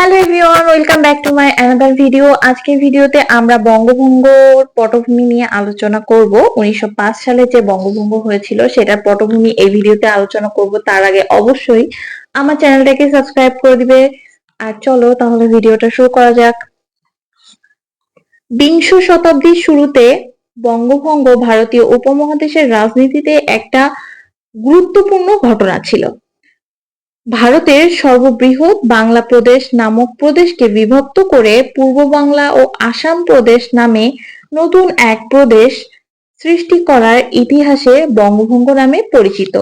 Hello everyone welcome back to my another video আজকের ভিডিওতে আমরা বঙ্গভঙ্গর পটভূমি নিয়ে আলোচনা করব। উনিশশো পাঁচ সালে যে বঙ্গভঙ্গ হয়েছিল, সেটার পটভূমি এই ভিডিওতে আলোচনা করব। তার আগে অবশ্যই আমার চ্যানেলটাকে সাবস্ক্রাইব করে দিবে। আর চলো তাহলে ভিডিওটা শুরু করা যাক। বিংশ শতাব্দীর শুরুতে বঙ্গভঙ্গ ভারতীয় উপমহাদেশের রাজনীতিতে একটা গুরুত্বপূর্ণ ঘটনা ছিল। ভারতের সর্ববৃহৎ বাংলা প্রদেশ নামক প্রদেশকে বিভক্ত করে পূর্ব বাংলা ও আসাম প্রদেশ নামে নতুন এক প্রদেশ সৃষ্টি করার ইতিহাসে বঙ্গভঙ্গ নামে পরিচিত।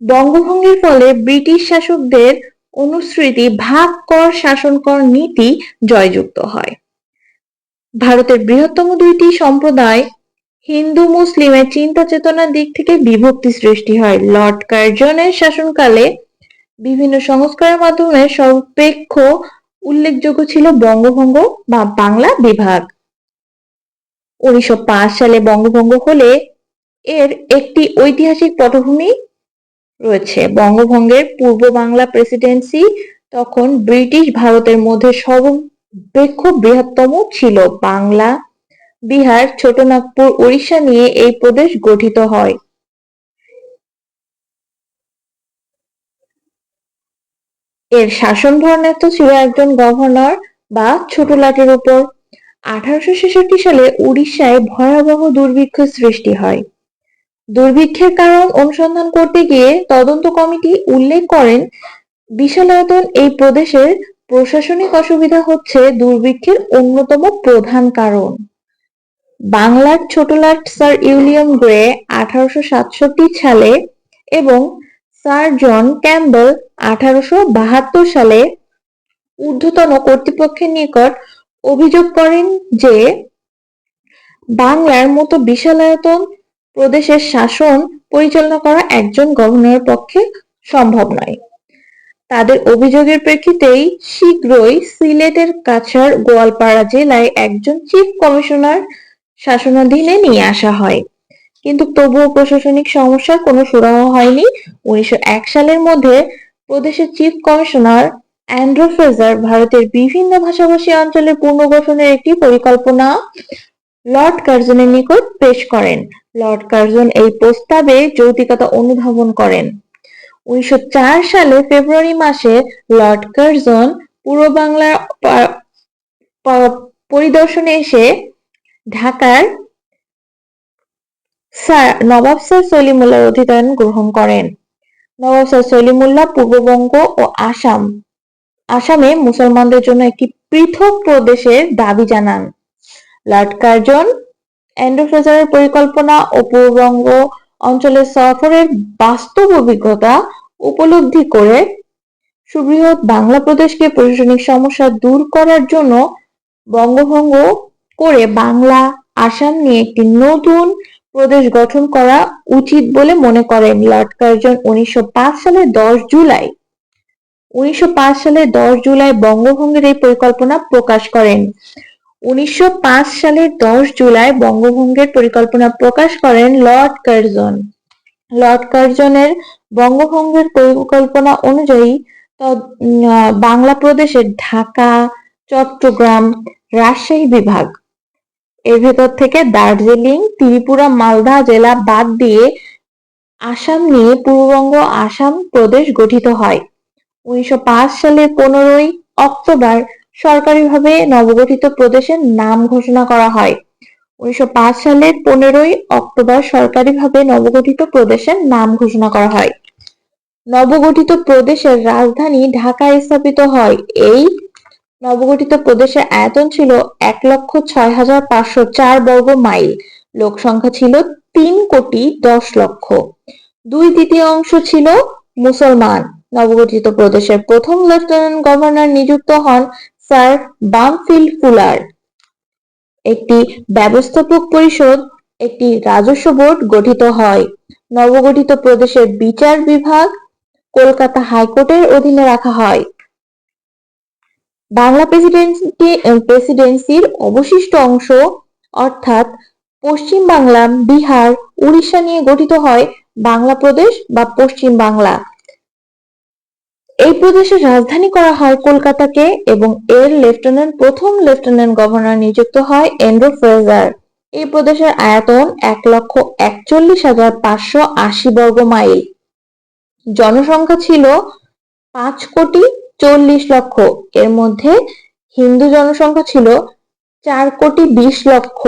বঙ্গভঙ্গের ফলে ব্রিটিশ শাসকদের অনুসৃতি ভাগ কর শাসন কর নীতি জয়যুক্ত হয়। ভারতের বৃহত্তম দুইটি সম্প্রদায় হিন্দু মুসলিমের চিন্তা চেতনার দিক থেকে বিভক্তি সৃষ্টি হয়। লর্ড কার্জনের শাসনকালে বিভিন্ন সংস্কারের মাধ্যমে সর্বাপেক্ষ উল্লেখযোগ্য ছিল বঙ্গভঙ্গ বা বাংলা বিভাগ। উনিশশো পাঁচ সালে বঙ্গভঙ্গ হলে এর একটি ঐতিহাসিক পটভূমি রয়েছে। বঙ্গভঙ্গের পূর্ব বাংলা প্রেসিডেন্সি তখন ব্রিটিশ ভারতের মধ্যে সর্বাপেক্ষ বৃহত্তম ছিল। বাংলা, বিহার, ছোটনাগপুর উড়িষ্যা নিয়ে এই প্রদেশ গঠিত হয়। এর শাসন ন্যস্ত ছিল একজন গভর্নর বা ছোট লাটের উপর। আঠারোশো ছেষট্টি সালে উড়িষ্যায় ভয়াবহ দুর্ভিক্ষ সৃষ্টি হয়। দুর্ভিক্ষের কারণ অনুসন্ধান করতে গিয়ে তদন্ত কমিটি উল্লেখ করেন, বিশালায়তন এই প্রদেশের প্রশাসনিক অসুবিধা হচ্ছে দুর্ভিক্ষের অন্যতম প্রধান কারণ। বাংলার ছোটলাট স্যার ইউলিয়াম গ্রে আঠারোশো সাতষট্টি সালে এবং স্যার জন ক্যাম্বেল আঠারোশো বাহাত্তর সালে ঊর্ধ্বতন কর্তৃপক্ষের নিকট অভিযোগ করেন যে বাংলার মতো বিশালায়তন প্রদেশের শাসন পরিচালনা করা একজন গভর্নরের পক্ষে সম্ভব নয়। তাদের অভিযোগের প্রেক্ষিতেই শীঘ্রই সিলেটের কাছাড় গোয়ালপাড়া জেলায় একজন চিফ কমিশনার শাসনাধীনে নিয়ে আসা হয়। কিন্তু তবুও প্রশাসনিক সমস্যার কোনো সুরাহা হয়নি। উনিশশো এক সালের মধ্যে প্রদেশের চিফ কমিশনার অ্যান্ড্রু ফ্রেজার ভারতের বিভিন্ন ভাষাভাষী অঞ্চলের পুনর্গঠনের একটি পরিকল্পনা লর্ড কার্জনের নিকট পেশ করেন। লর্ড কার্জন এই প্রস্তাবে যৌতিকতা অনুধাবন করেন। উনিশশো চার সালে ফেব্রুয়ারি মাসে লর্ড কার্জন পূর্ব বাংলার পরিদর্শনে এসে ঢাকার স্যার, নবাব স্যার সলিমুল্লাহর অধিদান গ্রহণ করেন। নবাব স্যার সলিমুল্লাহ পূর্ববঙ্গ ও আসাম। আসামে মুসলমানদের জন্য একটি পৃথক প্রদেশের দাবি জানান। লর্ড কার্জন অ্যান্ড্রো পরিকল্পনা ও পূর্ববঙ্গ অঞ্চলের সফরের বাস্তব অভিজ্ঞতা উপলব্ধি করে সুবৃহৎ বাংলা প্রদেশকে প্রশাসনিক সমস্যা দূর করার জন্য বঙ্গভঙ্গ করে বাংলা, আসাম নিয়ে একটি নতুন প্রদেশ গঠন করা উচিত বলে মনে করেন লর্ড কার্জন উনিশশো সালের দশ জুলাই। উনিশশো সালের দশ জুলাই বঙ্গভঙ্গের এই পরিকল্পনা প্রকাশ করেন। উনিশশো সালের দশ জুলাই বঙ্গভঙ্গের পরিকল্পনা প্রকাশ করেন লর্ড কার্জন লর্ড কার্জনের বঙ্গভঙ্গের পরিকল্পনা অনুযায়ী বাংলা প্রদেশের ঢাকা, চট্টগ্রাম, রাজশাহী বিভাগ। এর ভেতর থেকে দার্জিলিং, ত্রিপুরা, মালদা জেলা বাদ দিয়ে আসাম নিয়ে পূর্ববঙ্গ আসাম প্রদেশ গঠিত হয়। উনিশশো সালের পনেরোই অক্টোবর সরকারিভাবে নবগঠিত প্রদেশের নাম ঘোষণা করা হয়। উনিশশো পাঁচ সালের পনেরোই অক্টোবর সরকারিভাবে নবগঠিত প্রদেশের নাম ঘোষণা করা হয়। নবগঠিত প্রদেশের রাজধানী ঢাকায় স্থাপিত হয় এই নবগঠিত প্রদেশের আয়তন ছিল এক লক্ষ ছয় হাজার পাঁচশো চার বর্গ মাইল। লোক সংখ্যা ছিল তিন কোটি দশ লক্ষ। দুই তৃতীয় অংশ ছিল মুসলমান। নবগঠিত প্রদেশের প্রথম লেফটেন্যান্ট গভর্নর নিযুক্ত হন স্যার বামফিল্ড ফুলার একটি ব্যবস্থাপক পরিষদ, একটি রাজস্ব বোর্ড গঠিত হয়। নবগঠিত প্রদেশের বিচার বিভাগ কলকাতা হাইকোর্টের অধীনে রাখা হয়। বাংলা প্রেসিডেন্সি প্রেসিডেন্সির অবশিষ্ট অংশ, অর্থাৎ পশ্চিম বাংলা, বিহার, উড়িষ্যা নিয়ে গঠিত হয় বাংলা প্রদেশ বা পশ্চিম বাংলা। এই প্রদেশের রাজধানী করা হয় কলকাতাকে এবং এর লেফটেন্যান্ট, প্রথম লেফটেন্যান্ট গভর্নর নিযুক্ত হয় এন্ড্রু ফ্রেজার। এই প্রদেশের আয়তন এক লক্ষ একচল্লিশ হাজার পাঁচশো আশি বর্গ মাইল। জনসংখ্যা ছিল পাঁচ কোটি চল্লিশ লক্ষ। এর মধ্যে হিন্দু জনসংখ্যা ছিল চার কোটি বিশ লক্ষ।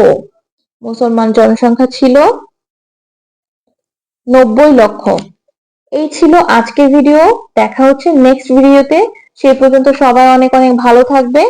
মুসলমান জনসংখ্যা ছিল নব্বই লক্ষ। এই ছিল আজকের ভিডিও দেখা হচ্ছে নেক্সট ভিডিওতে সে পর্যন্ত সবাই অনেক অনেক ভালো থাকবে।